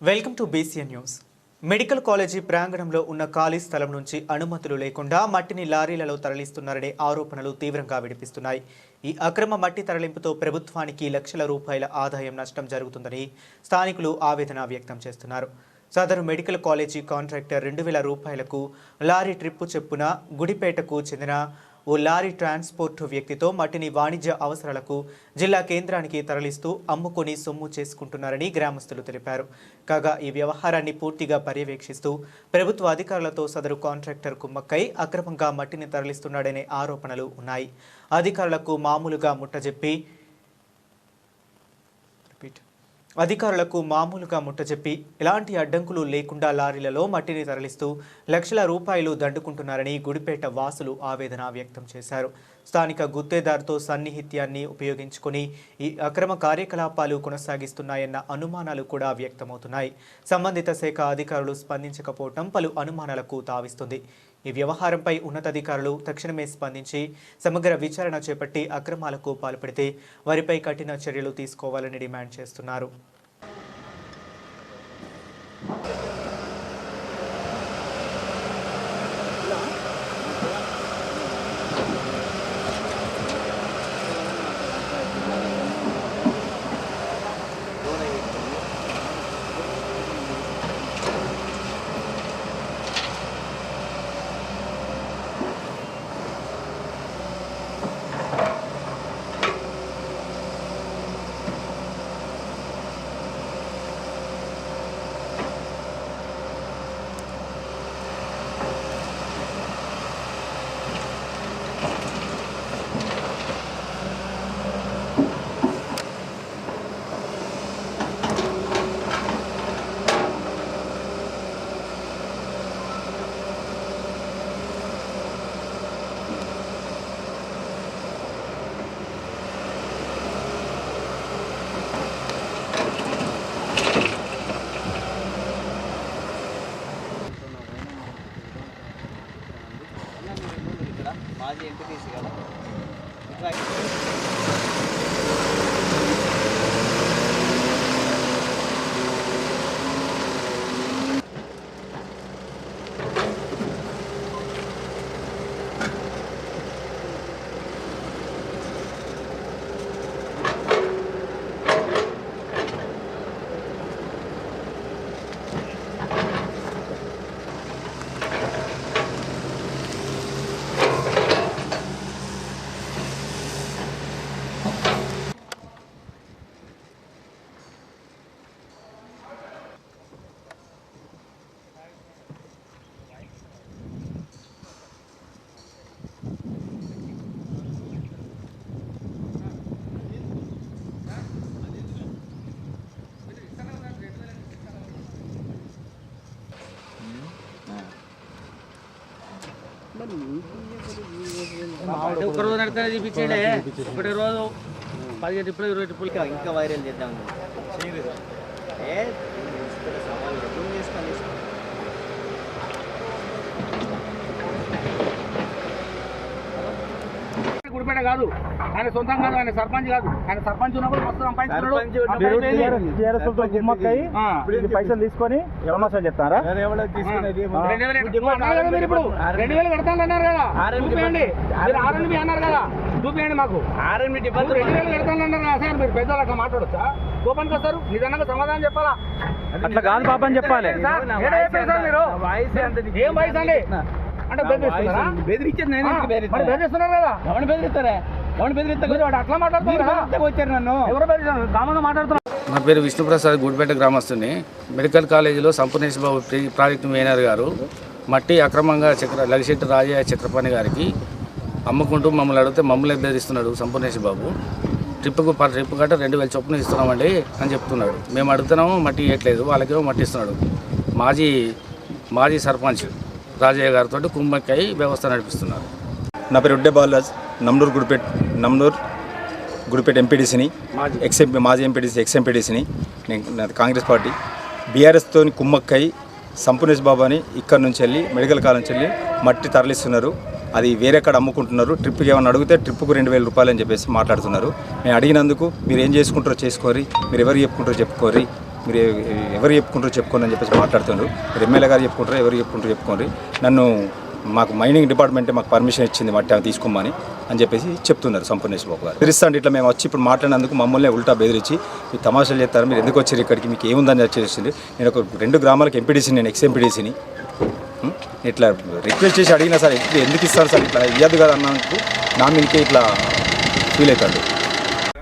Welcome to BCN news. Medical college ప్రాంగణంలో ఉన్న ఖాళీ స్థలం నుంచి అనుమతులు లేకుండా మట్టిని లారీలలో తరలిస్తున్నారనే ఆరోపణలు తీవ్రంగా విడిపిస్తున్నాయి. ఈ అక్రమ మట్టి తరలింపుతో ప్రభుత్వానికి లక్షల రూపాయల ఆదాయం నష్టం జరుగుతుందని స్థానికులు ఆవేదన వ్యక్తం చేస్తున్నారు. సదరు మెడికల్ కాలేజీ కాంట్రాక్టర్ రెండు వేల రూపాయలకు లారీ ట్రిప్పు చెప్పున గుడిపేటకు చెందిన ఓ లారీ ట్రాన్స్పోర్ట్ వ్యక్తితో మట్టిని వాణిజ్య అవసరాలకు జిల్లా కేంద్రానికి తరలిస్తూ అమ్ముకొని సొమ్ము చేసుకుంటున్నారని గ్రామస్తులు తెలిపారు. కాగా ఈ వ్యవహారాన్ని పూర్తిగా పర్యవేక్షిస్తూ ప్రభుత్వ అధికారులతో సదరు కాంట్రాక్టర్ కుమ్మక్కై అక్రమంగా మట్టిని తరలిస్తున్నాడనే ఆరోపణలు ఉన్నాయి. అధికారులకు మామూలుగా ముట్టజెప్పి రిపీట్. అధికారులకు మామూలుగా ముట్టజెప్పి ఎలాంటి అడ్డంకులు లేకుండా లారీలలో మట్టిని తరలిస్తూ లక్షల రూపాయలు దండుకుంటున్నారని గుడిపేట వాసులు ఆవేదన వ్యక్తం చేశారు. స్థానిక గుత్తేదారుతో సన్నిహిత్యాన్ని ఉపయోగించుకొని ఈ అక్రమ కార్యకలాపాలు కొనసాగిస్తున్నాయన్న అనుమానాలు కూడా వ్యక్తమవుతున్నాయి. సంబంధిత శాఖ అధికారులు స్పందించకపోవటం పలు అనుమానాలకు తావిస్తుంది. ఈ వ్యవహారంపై ఉన్నతాధికారులు తక్షణమే స్పందించి సమగ్ర విచారణ చేపట్టి అక్రమాలకు పాల్పడితే వారిపై కఠిన చర్యలు తీసుకోవాలని డిమాండ్ చేస్తున్నారు. మాజీ ఎంపీటీసీ కదా ఒక రోజు నడితే చూపించాడే ఒకటి రోజు పదిహేను ట్రిప్పులు ఇరవై ట్రిప్పులు. ఇంకా ఇంకా వైరల్ చేద్దాం. గుడిపేట కాదు. ఆయన సొంతం కాదు ఆయన సర్పంచ్ కాదు. ఆయన సర్పంచ్ ఉన్నప్పుడు మస్తు. ఇది పైసలు తీసుకొని ఎవరన్నా చెప్తారా ఇప్పుడు. రెండు వేలు కడతాను అన్నారు కదా. చూపించండి ఆర్ఎన్బి అన్నారు కదా. చూపించండి మాకు. ఇప్పుడు రెండు వేలు కడతాను అన్నారు కదా సార్? మీరు పెద్దలు అట్లా మాట్లాడొచ్చా? కోపానికి వస్తారు. నిజంగా సమాధానం చెప్పాలా? అట్లా కాదు పాప అని చెప్పాలి ఏం వయసు అండి? అంటే బెదిరిస్తున్నారా? బెదిరించేది నేను ఆ, ఎందుకు మరి బెదిరిస్తా? బెదిరిస్తున్నారు కదా? ఎవరిని బెదిరిస్తారా? ఎవరిని బెదిరిస్తా మీరు వాడు అట్లా మాట్లాడుతున్నారా? వచ్చారు నన్ను? ఎవరు బెదిరిస్తున్నారు కామంగా మాట్లాడుతున్నారు. నా పేరు విష్ణుప్రసాద్ గుడిపేట గ్రామస్తుని. మెడికల్ కాలేజీలో Sampoornesh Babu pre- project manager గారు మట్టి అక్రమంగా చక్ర లగిశెట్టి రాజయ్య చక్రపాణి గారికి అమ్ముకుంటూ మమ్మల్ని అడిగితే మమ్మల్ని బెదిరిస్తున్నాడు సంపూర్ణేష్ బాబు. ట్రిప్కు పర్ ట్రిప్ గట్ట రెండు వేల చొప్పున ఇస్తున్నామండి అని చెప్తున్నాడు. మేము అడుగుతున్నాము మట్టి ఇవ్వట్లేదు వాళ్ళకేమో మట్టి ఇస్తున్నాడు. మాజీ మాజీ సర్పంచ్. రాజయ్య గారితో కుంభక్కై వ్యవస్థ నడిపిస్తున్నారు. నా పేరు ఉడ్డే బాలరాజ్ నమ్నూర్ గుడిపేట్ నమ్నూర్ గుడిపేట ఎంపీడీసీని ఎక్స్ ఎంపీ మాజీ ఎంపీడీసీ ఎక్స్ ఎంపీడీసీని నేను కాంగ్రెస్ పార్టీ. బీఆర్ఎస్తో కుమ్మక్కై బాబు అని ఇక్కడ నుంచి వెళ్ళి మెడికల్ కాలేజ్ నుంచి వెళ్ళి మట్టి తరలిస్తున్నారు. అది వేరే కాడ అమ్ముకుంటున్నారు. ట్రిప్కి ఏమైనా అడిగితే ట్రిప్కు రెండు వేల రూపాయలు అని చెప్పేసి మాట్లాడుతున్నారు. నేను అడిగినందుకు మీరు ఏం చేసుకుంటారో చేసుకోరి మీరు ఎవరు చెప్పుకుంటారో చెప్పుకోరి మీరు ఎవరు చెప్పుకుంటారో చెప్పుకోండి అని చెప్పేసి మాట్లాడుతున్నారు మీరు ఎమ్మెల్యే గారు చెప్పుకుంటారో ఎవరు చెప్పుకుంటారో చెప్పుకోండి. నన్ను మాకు మైనింగ్ డిపార్ట్మెంటే మాకు పర్మిషన్ ఇచ్చింది మట్టి తీసుకోమని అని చెప్పేసి చెప్తున్నారు సంపూర్ణేశ్వర బాబు గారు. తెలుస్తాండి ఇట్లా మేము వచ్చి ఇప్పుడు మాట్లాడినందుకు మమ్మల్ని ఉల్టా బెదిరించి మీరు తమాషాలు చేస్తారు మీరు ఎందుకు వచ్చారు ఇక్కడికి మీకు ఏముందని చేసింది నేను ఒక రెండు గ్రామాలకు ఎంపీడీసీ నేను ఎక్స్ ఎంపీడీసీని ఇట్లా రిక్వెస్ట్ చేసి అడిగినా సార్ ఎందుకు ఇస్తారు సార్? ఇట్లా ఇవ్వదు కదా అన్నందుకు నా మీదకే ఇట్లా ఫీల్ అవుతాడు